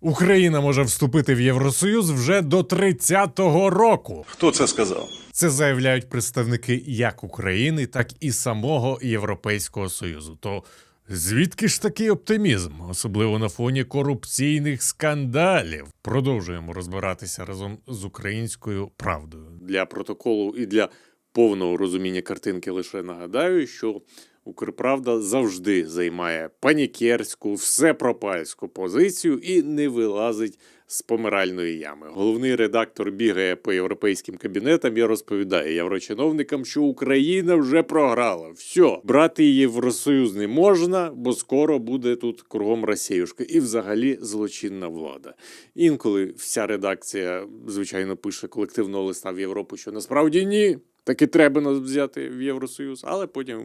Україна може вступити в Євросоюз вже до 30-го року. Хто це сказав? Це заявляють представники як України, так і самого Європейського Союзу. То звідки ж такий оптимізм, особливо на фоні корупційних скандалів? Продовжуємо розбиратися разом з українською правдою. Для протоколу і для повного розуміння картинки лише нагадаю, що Укрправда завжди займає панікерську, всепропальську позицію і не вилазить з помиральної ями. Головний редактор бігає по європейським кабінетам і розповідає єврочиновникам, що Україна вже програла. Все, брати її в Євросоюз не можна, бо скоро буде тут кругом Росіюшка і взагалі злочинна влада. Інколи вся редакція, звичайно, пише колективного листа в Європу, що насправді ні. Таки треба нас взяти в Євросоюз, але потім е,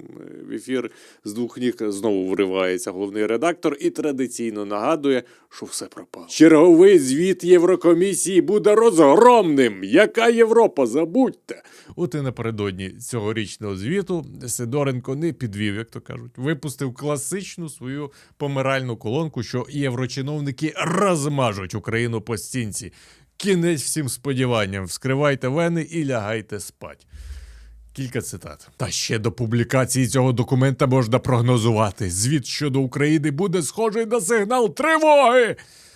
в ефір з двох ніг знову вривається головний редактор і традиційно нагадує, що все пропало. Черговий звіт Єврокомісії буде розгромним. Яка Європа? Забудьте. От і напередодні цьогорічного звіту Сидоренко не підвів, як то кажуть, випустив класичну свою помиральну колонку, що єврочиновники розмажуть Україну по стінці. Кінець всім сподіванням, вскривайте вени і лягайте спать. Кілька цитат. Та ще до публікації цього документа можна прогнозувати. Звіт щодо України буде схожий на сигнал тривоги.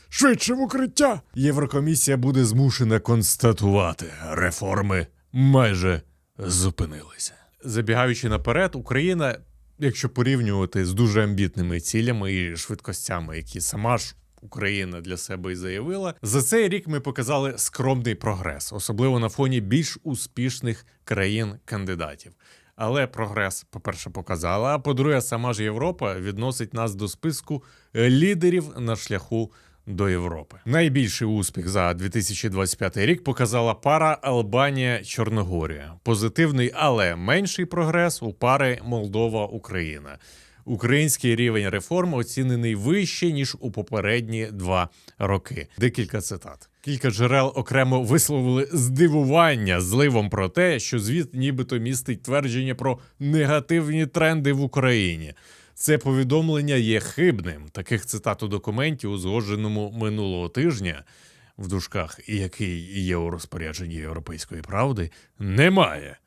Швидше в укриття. Єврокомісія буде змушена констатувати, реформи майже зупинилися. Забігаючи наперед, Україна, якщо порівнювати з дуже амбітними цілями і швидкостями, які сама ж Україна для себе і заявила. За цей рік ми показали скромний прогрес, особливо на фоні більш успішних країн-кандидатів. Але прогрес, по-перше, показала. А по-друге, сама ж Європа відносить нас до списку лідерів на шляху до Європи. Найбільший успіх за 2025 рік показала пара Албанія-Чорногорія. Позитивний, але менший прогрес у пари Молдова-Україна. Український рівень реформ оцінений вище ніж у попередні два роки. Декілька цитат. Кілька джерел окремо висловили здивування зливом про те, що звіт нібито містить твердження про негативні тренди в Україні. Це повідомлення є хибним. Таких цитат у документі, узгодженому минулого тижня, в дужках, який є у розпорядженні Європейської правди, немає.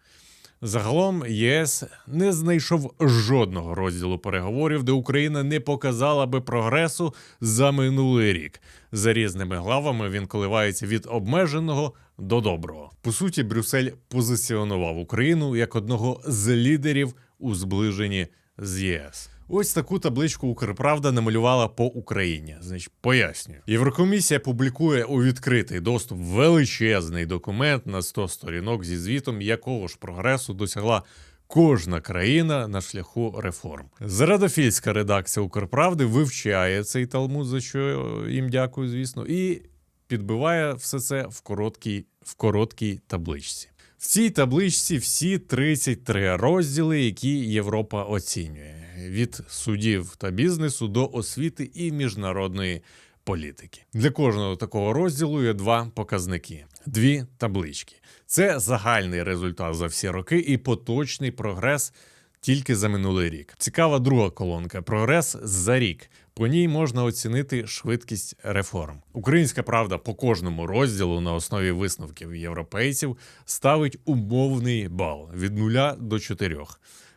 Загалом ЄС не знайшов жодного розділу переговорів, де Україна не показала би прогресу за минулий рік. За різними главами він коливається від обмеженого до доброго. По суті, Брюссель позиціонував Україну як одного з лідерів у зближенні з ЄС. Ось таку табличку Укрправда намалювала по Україні. Значить, пояснюю. Єврокомісія публікує у відкритий доступ величезний документ на 100 сторінок зі звітом, якого ж прогресу досягла кожна країна на шляху реформ. Зарадофільська редакція Укрправди вивчає цей талмуд, за що їм дякую, звісно, і підбиває все це в короткій, в короткій табличці. В цій табличці всі 33 розділи, які Європа оцінює від судів та бізнесу до освіти і міжнародної політики. Для кожного такого розділу є два показники: дві таблички. Це загальний результат за всі роки і поточний прогрес тільки за минулий рік. Цікава друга колонка прогрес за рік. По ній можна оцінити швидкість реформ. Українська правда по кожному розділу на основі висновків європейців ставить умовний бал від 0 до 4,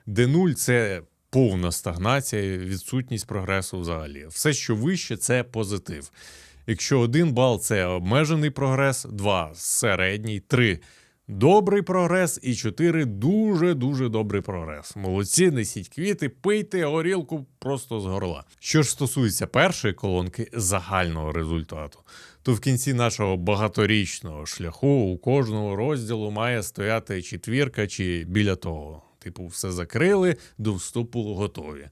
де 0 – це повна стагнація, відсутність прогресу взагалі. Все, що вище, це позитив. Якщо один бал це обмежений прогрес, два середній, три добрий прогрес і чотири дуже дуже добрий прогрес. Молодці, несіть квіти, пийте горілку просто з горла. Що ж стосується першої колонки загального результату, то в кінці нашого багаторічного шляху у кожного розділу має стояти четвірка чи біля того. Типу, все закрили, до вступу готові.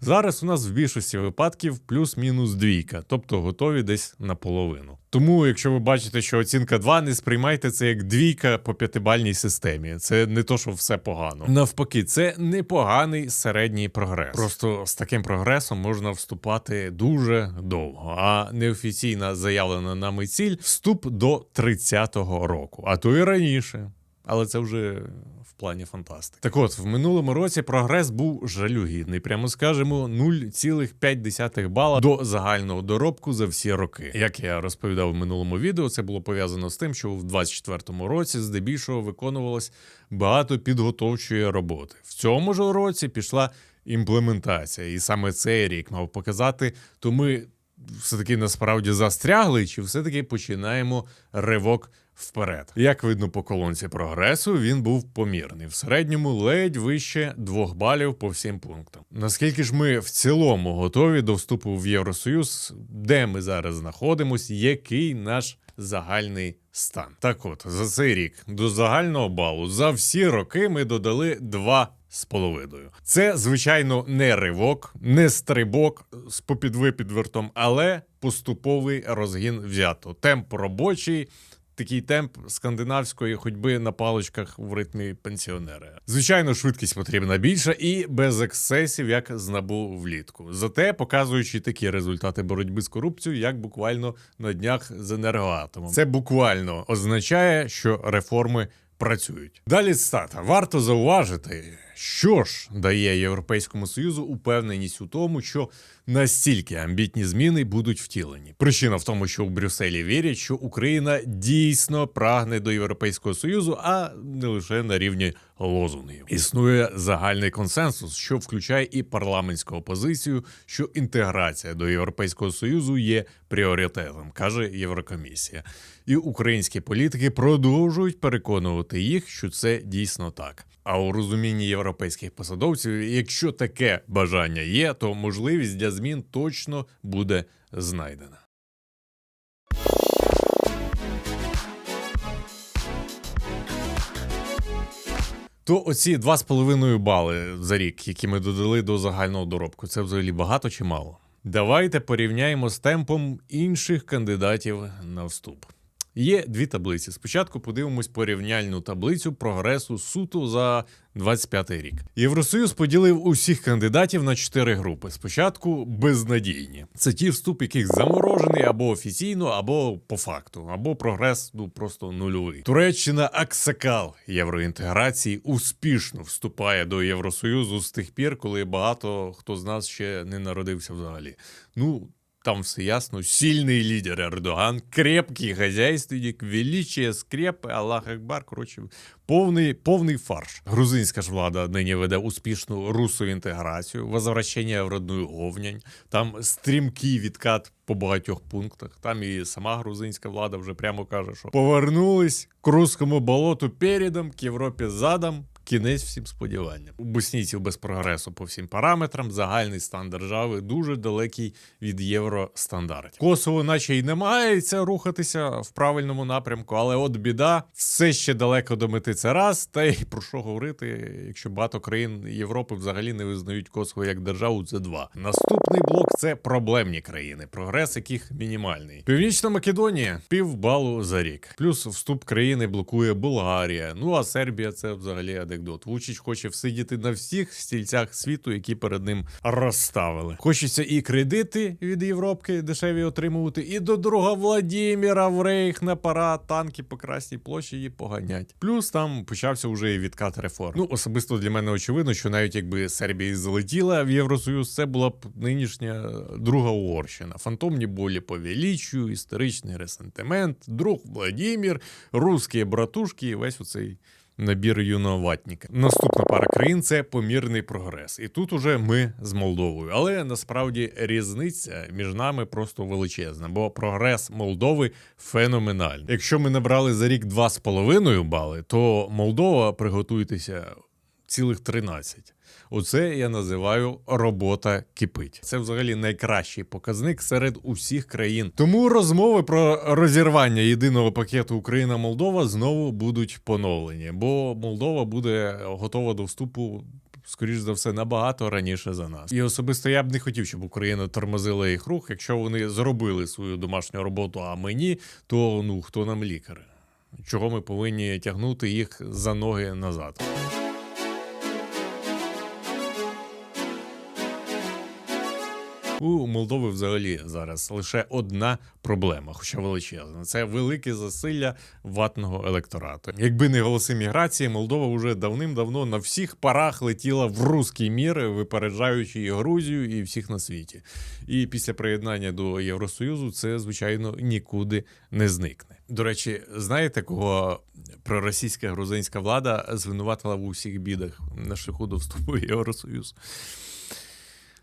Зараз у нас в більшості випадків плюс-мінус двійка, тобто готові десь наполовину. Тому, якщо ви бачите, що оцінка 2, не сприймайте це як двійка по п'ятибальній системі. Це не то, що все погано. Навпаки, це непоганий середній прогрес. Просто з таким прогресом можна вступати дуже довго. А неофіційна заявлена нами ціль вступ до 30-го року, а то і раніше. Але це вже плані фантастики. Так от, в минулому році прогрес був жалюгідний, прямо скажемо, 0,5 бала до загального доробку за всі роки. Як я розповідав в минулому відео, це було пов'язано з тим, що в 24-му році здебільшого виконувалось багато підготовчої роботи. В цьому ж році пішла імплементація, і саме цей рік мав показати, то ми все-таки насправді застрягли, чи все-таки починаємо ривок вперед. Як видно по колонці прогресу, він був помірний. В середньому ледь вище 2 балів по всім пунктам. Наскільки ж ми в цілому готові до вступу в Євросоюз, де ми зараз знаходимося, який наш загальний стан? Так от, за цей рік до загального балу за всі роки ми додали 2 з половиною. Це, звичайно, не ривок, не стрибок з попідвипідвертом, але поступовий розгін взято. Темп робочий. Такий темп скандинавської ходьби на паличках в ритмі пенсіонера. Звичайно, швидкість потрібна більша і без ексцесів, як з набу влітку. Зате показуючи такі результати боротьби з корупцією, як буквально на днях з енергоатомом. Це буквально означає, що реформи працюють. Далі цитата. Варто зауважити, що ж дає Європейському Союзу упевненість у тому, що настільки амбітні зміни будуть втілені. Причина в тому, що у Брюсселі вірять, що Україна дійсно прагне до Європейського Союзу, а не лише на рівні лозунгів. Існує загальний консенсус, що включає і парламентську опозицію, що інтеграція до Європейського Союзу є пріоритетом, каже Єврокомісія. І українські політики продовжують переконувати їх, що це дійсно так. А у розумінні європейських посадовців, якщо таке бажання є, то можливість для змін точно буде знайдена. То оці 2,5 бали за рік, які ми додали до загального доробку, це взагалі багато чи мало? Давайте порівняємо з темпом інших кандидатів на вступ. Є дві таблиці. Спочатку подивимось порівняльну таблицю прогресу суто за 25 рік. Євросоюз поділив усіх кандидатів на чотири групи. Спочатку безнадійні. Це ті вступ, яких заморожений або офіційно, або по факту, або прогрес ну просто нульовий. Туреччина аксакал євроінтеграції успішно вступає до Євросоюзу з тих пір, коли багато хто з нас ще не народився взагалі. Ну. Там все ясно. Сильний лідер Ердоган, крепкий хазяйственник, величие скрепи, Аллах Акбар. Коротше, повний, повний фарш. Грузинська ж влада нині веде успішну русу інтеграцію, возвращення в родную говнянь. Там стрімкий відкат по багатьох пунктах. Там і сама грузинська влада вже прямо каже, що повернулись к руському болоту передом, к Європі задом. Кінець всім сподіванням. У боснійців без прогресу по всім параметрам. Загальний стан держави дуже далекий від євростандартів. Косово, наче й намагається рухатися в правильному напрямку, але от біда все ще далеко до мети. Це раз. Та й про що говорити, якщо багато країн Європи взагалі не визнають Косово як державу. Це два. Наступний блок це проблемні країни, прогрес яких мінімальний. Північна Македонія півбалу за рік. Плюс вступ країни блокує Болгарія. Ну а Сербія це взагалі анекдот. Вучич хоче всидіти на всіх стільцях світу, які перед ним розставили. Хочеться і кредити від Європки дешеві отримувати, і до друга Владіміра в рейх на парад танки по Красній площі її поганять. Плюс там почався вже і відкат реформ. Ну особисто для мене очевидно, що навіть якби Сербія залетіла в Євросоюз, це була б нинішня друга Угорщина. Фантомні болі по величію, історичний ресентимент, друг Владімір, русські братушки і весь оцей. Набір юного ватніка. Наступна пара країн це помірний прогрес. І тут уже ми з Молдовою. Але насправді різниця між нами просто величезна, бо прогрес Молдови феноменальний. Якщо ми набрали за рік 2,5 бали, то Молдова, приготуйтеся, цілих 13. Оце я називаю робота кипить. Це взагалі найкращий показник серед усіх країн. Тому розмови про розірвання єдиного пакету Україна-Молдова знову будуть поновлені, бо Молдова буде готова до вступу. Скоріш за все, набагато раніше за нас. І особисто я б не хотів, щоб Україна тормозила їх рух. Якщо вони зробили свою домашню роботу, а мені, то ну хто нам лікар? Чого ми повинні тягнути їх за ноги назад? У Молдови взагалі зараз лише одна проблема, хоча величезна. Це велике засилля ватного електорату. Якби не голоси міграції, Молдова вже давним-давно на всіх парах летіла в руський мір, випереджаючи і Грузію, і всіх на світі. І після приєднання до Євросоюзу це, звичайно, нікуди не зникне. До речі, знаєте, кого проросійська грузинська влада звинуватила в усіх бідах на шляху до вступу в Євросоюз?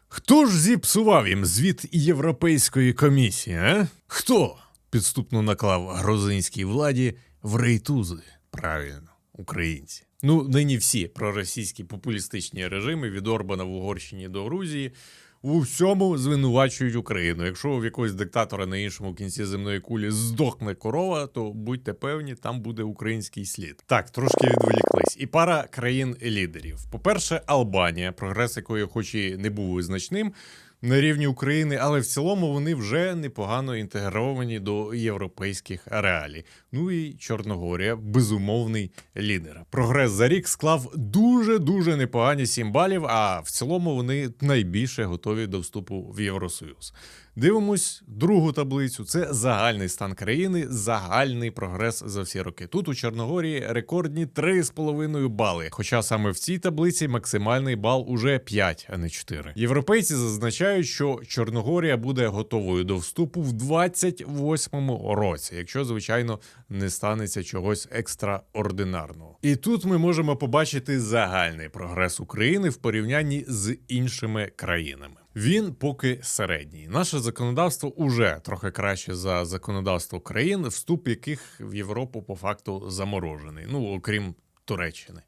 Хто ж зіпсував їм звіт Європейської комісії? а? Хто підступно наклав грузинській владі в рейтузи? Правильно, українці. Ну, нині всі проросійські популістичні режими від Орбана в Угорщині до Грузії у всьому звинувачують Україну. Якщо в якогось диктатора на іншому кінці земної кулі здохне корова, то будьте певні, там буде український слід. Так, трошки відволіклись. І пара країн-лідерів. По-перше, Албанія, прогрес якої, хоч і не був визначним. На рівні України, але в цілому вони вже непогано інтегровані до європейських реалій. Ну і Чорногорія, безумовний лідер. Прогрес за рік склав дуже дуже непогані сім балів. А в цілому вони найбільше готові до вступу в Євросоюз. Дивимось другу таблицю. Це загальний стан країни, загальний прогрес за всі роки. Тут у Чорногорії рекордні 3,5 бали. Хоча саме в цій таблиці максимальний бал уже 5, а не 4. Європейці зазначають, що Чорногорія буде готовою до вступу в 28-му році, якщо звичайно не станеться чогось екстраординарного. І тут ми можемо побачити загальний прогрес України в порівнянні з іншими країнами. Він поки середній. Наше законодавство уже трохи краще за законодавство країн, вступ яких в Європу по факту заморожений. Ну окрім Туреччини.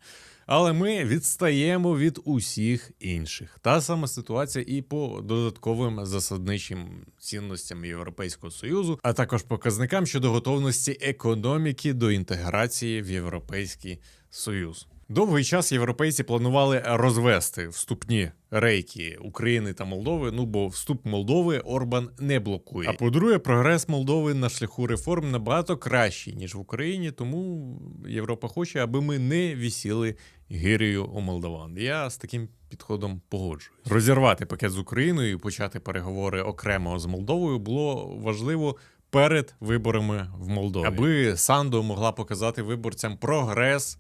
Але ми відстаємо від усіх інших. Та сама ситуація і по додатковим засадничим цінностям Європейського союзу, а також показникам щодо готовності економіки до інтеграції в Європейський Союз. Довгий час європейці планували розвести вступні рейки України та Молдови. Ну бо вступ Молдови Орбан не блокує. А по-друге, прогрес Молдови на шляху реформ набагато кращий ніж в Україні. Тому Європа хоче, аби ми не вісіли гирію у молдаван. Я з таким підходом погоджуюсь. Розірвати пакет з Україною і почати переговори окремо з Молдовою було важливо. Перед виборами в Молдові, аби Сандо могла показати виборцям прогрес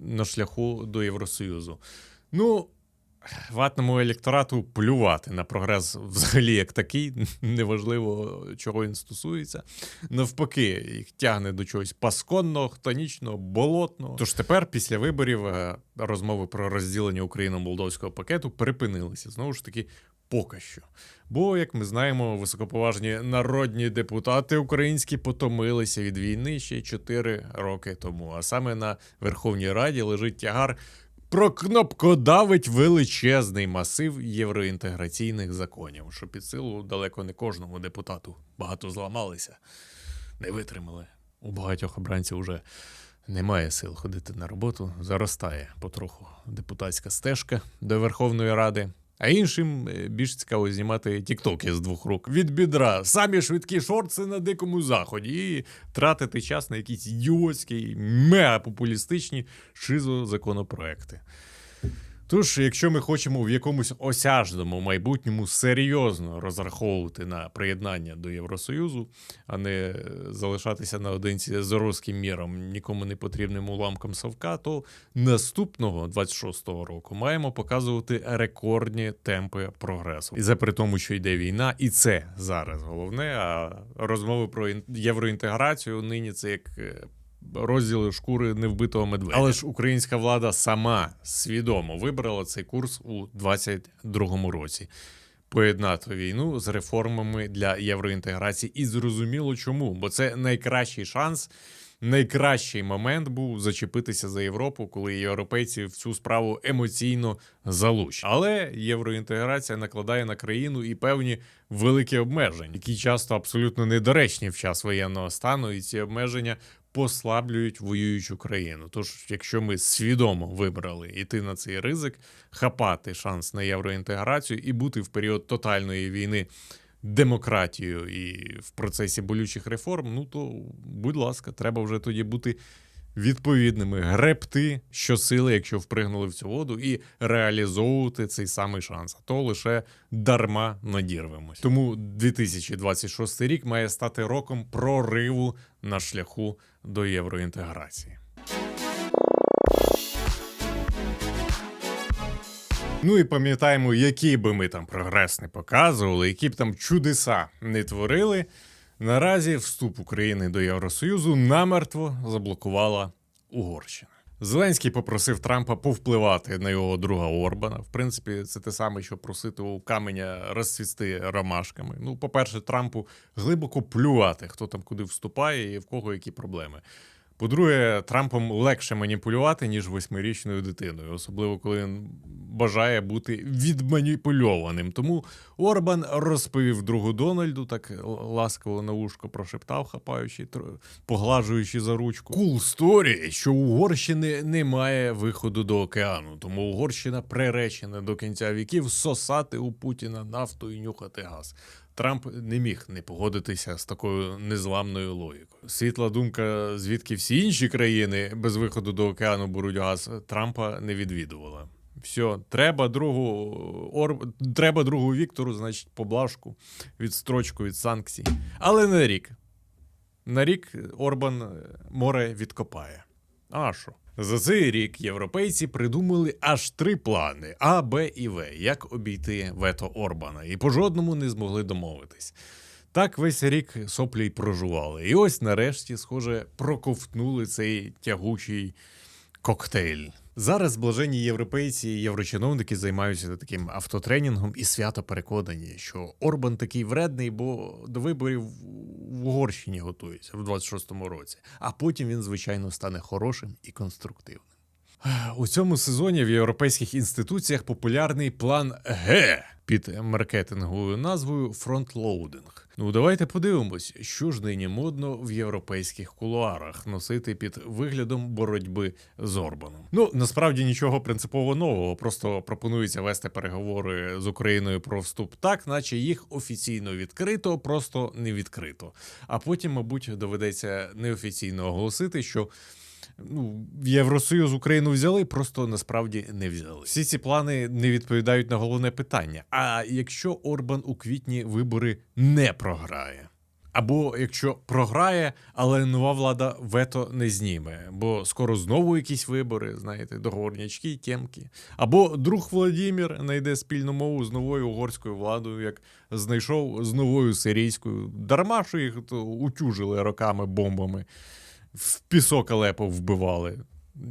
на шляху до Євросоюзу. Ну, ватному електорату плювати на прогрес взагалі як такий, неважливо, чого він стосується. Навпаки, їх тягне до чогось пасконного, хтонічного, болотного. Тож тепер, після виборів, е, розмови про розділення Україно-молдовського пакету припинилися. Знову ж таки, поки що. Бо, як ми знаємо, високоповажні народні депутати українські потомилися від війни ще 4 роки тому. А саме на Верховній Раді лежить тягар. Прокнопкодавить величезний масив євроінтеграційних законів, що під силу далеко не кожному депутату багато зламалися, не витримали. У багатьох обранців вже немає сил ходити на роботу, заростає потроху депутатська стежка до Верховної Ради. А іншим е, більш цікаво знімати тіктоки з двох рук. Від бідра, самі швидкі шорти на дикому заході. І тратити час на якісь ідіотські, мегапопулістичні шизо-законопроекти. Тож, якщо ми хочемо в якомусь осяжному майбутньому серйозно розраховувати на приєднання до Євросоюзу, а не залишатися наодинці з руським міром нікому не потрібним уламком совка, то наступного 26-го року маємо показувати рекордні темпи прогресу. І це при тому, що йде війна, і це зараз головне. А розмови про євроінтеграцію нині це як е, розділи шкури невбитого медведя. Але ж українська влада сама свідомо вибрала цей курс у 22-му році. Поєднати війну з реформами для євроінтеграції, і зрозуміло чому, бо це найкращий шанс, найкращий момент був зачепитися за Європу, коли європейці в цю справу емоційно залучені. Але євроінтеграція накладає на країну і певні великі обмеження, які часто абсолютно недоречні в час воєнного стану, і ці обмеження послаблюють воюючу країну. Tож, якщо ми свідомо вибрали йти на цей ризик, хапати шанс на євроінтеграцію і бути в період тотальної війни демократією і в процесі болючих реформ, ну то будь ласка, треба вже тоді бути відповідними гребти щосили, якщо впригнули в цю воду, і реалізовувати цей самий шанс. А то лише дарма надірвемось. Тому 2026 рік має стати роком прориву на шляху до євроінтеграції. Ну і пам'ятаємо, який би ми там прогрес не показували, які б там чудеса не творили. Наразі вступ України до Євросоюзу намертво заблокувала Угорщина. Зеленський попросив Трампа повпливати на його друга Орбана. В принципі, це те саме, що просити у каменя розцвісти ромашками. Ну, по-перше, Трампу глибоко плювати, хто там куди вступає і в кого які проблеми. По-друге, Трампом легше маніпулювати, ніж восьмирічною дитиною, особливо коли він бажає бути відманіпульованим. Тому Орбан розповів другу Дональду, так ласково на вушко прошептав, хапаючи, поглажуючи за ручку. Кул сторі, що Угорщини немає виходу до океану, тому Угорщина приречена до кінця віків сосати у Путіна нафту і нюхати газ. Трамп не міг не погодитися з такою незламною логікою. Світла думка, звідки всі інші країни без виходу до океану беруть газ, Трампа не відвідувала. Все, треба другу Ор... треба другу Віктору, значить, поблажку, відстрочку від санкцій. Але на рік. На рік Орбан е, море відкопає. А що? За цей рік європейці придумали аж три плани: А, Б і В, як обійти вето Орбана, і по жодному не змогли домовитись. Так весь рік соплі й прожували. І ось нарешті, схоже, проковтнули цей тягучий коктейль. Зараз блаженні європейці і єврочиновники займаються таким автотренінгом і свято переконані, що Орбан такий вредний, бо до виборів в Угорщині готується в 26-му році. А потім він, звичайно, стане хорошим і конструктивним. У цьому сезоні в європейських інституціях популярний план Г під маркетинговою назвою фронтлоудинг. Ну давайте подивимось, що ж нині модно в європейських кулуарах носити під виглядом боротьби з Орбаном. Ну насправді нічого принципово нового, просто пропонується вести переговори з Україною про вступ так, наче їх офіційно відкрито, просто не відкрито. А потім, мабуть, доведеться неофіційно оголосити, що ну, Євросоюз Україну взяли, просто насправді не взяли. Всі ці плани не відповідають на головне питання. А якщо Орбан у квітні вибори не програє? Або якщо програє, але нова влада вето не зніме, бо скоро знову якісь вибори, знаєте, договорнячки, тємки. Або друг Владімір знайде спільну мову з новою угорською владою, як знайшов з новою сирійською. Дарма, що їх то утюжили роками бомбами в пісок Алепо вбивали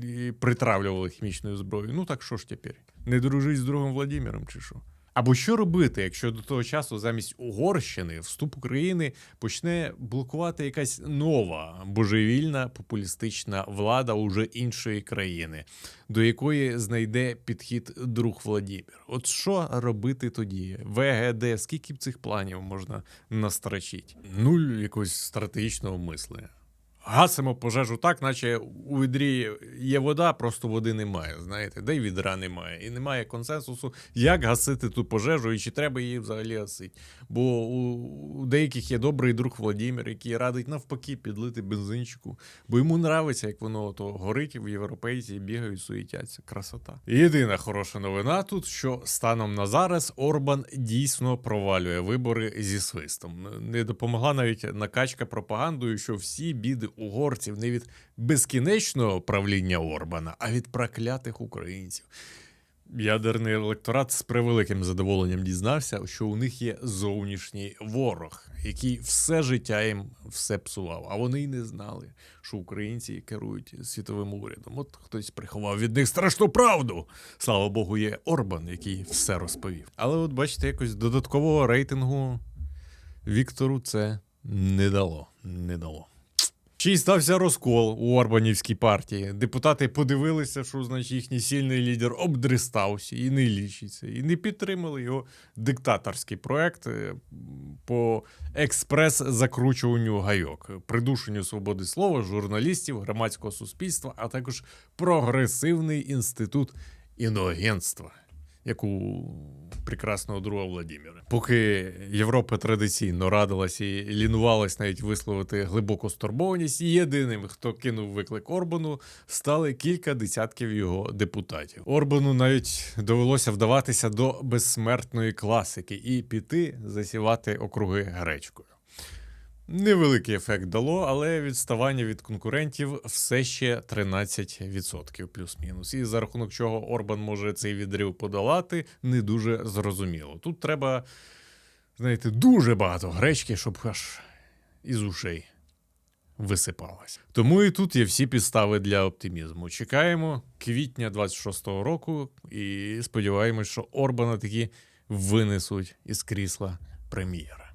і притравлювали хімічною зброєю. Ну так що ж тепер? Не дружить з другом Владимиром чи що? Або що робити, якщо до того часу замість Угорщини вступ України почне блокувати якась нова божевільна популістична влада уже іншої країни, до якої знайде підхід друг Владимир? От що робити тоді? ВГД, скільки б цих планів можна настрочити? Нуль якогось стратегічного мислення. Гасимо пожежу так, наче у відрі є вода, просто води немає. Знаєте, де й відра немає. І немає консенсусу, як гасити ту пожежу і чи треба її взагалі гасити. Бо у, деяких є добрий друг Владимир, який радить навпаки підлити бензинчику, бо йому нравиться, як воно то горить в європейці бігають, суетяться. Красота. Єдина хороша новина тут, що станом на зараз Орбан дійсно провалює вибори зі свистом. Не допомогла навіть накачка пропагандою, що всі біди угорців не від безкінечного правління Орбана, а від проклятих українців. Ядерний електорат з превеликим задоволенням дізнався, що у них є зовнішній ворог, який все життя їм все псував. А вони й не знали, що українці керують світовим урядом. От хтось приховав від них страшну правду. Слава Богу, є Орбан, який все розповів. Але от бачите, якось додаткового рейтингу Віктору це не дало. Не дало. Чи стався розкол у Орбанівській партії. Депутати подивилися, що значить їхній сильний лідер обдристався і не лічиться, і не підтримали його диктаторський проект е, по експрес-закручуванню гайок, придушенню свободи слова, журналістів, громадського суспільства, а також прогресивний інститут іноагентства. Як у прекрасного друга Владимира. Поки Європа традиційно радилась і лінувалась навіть висловити глибоку стурбованість, єдиним, хто кинув виклик Орбану, стали кілька десятків його депутатів. Орбану навіть довелося вдаватися до безсмертної класики і піти засівати округи гречкою. Невеликий ефект дало, але відставання від конкурентів все ще 13% плюс-мінус. І за рахунок чого Орбан може цей відрив подолати, не дуже зрозуміло. Тут треба, знаєте, дуже багато гречки, щоб аж із ушей висипалось. Тому і тут є всі підстави для оптимізму. Чекаємо квітня 26-го року і сподіваємось, що Орбана таки винесуть із крісла прем'єра.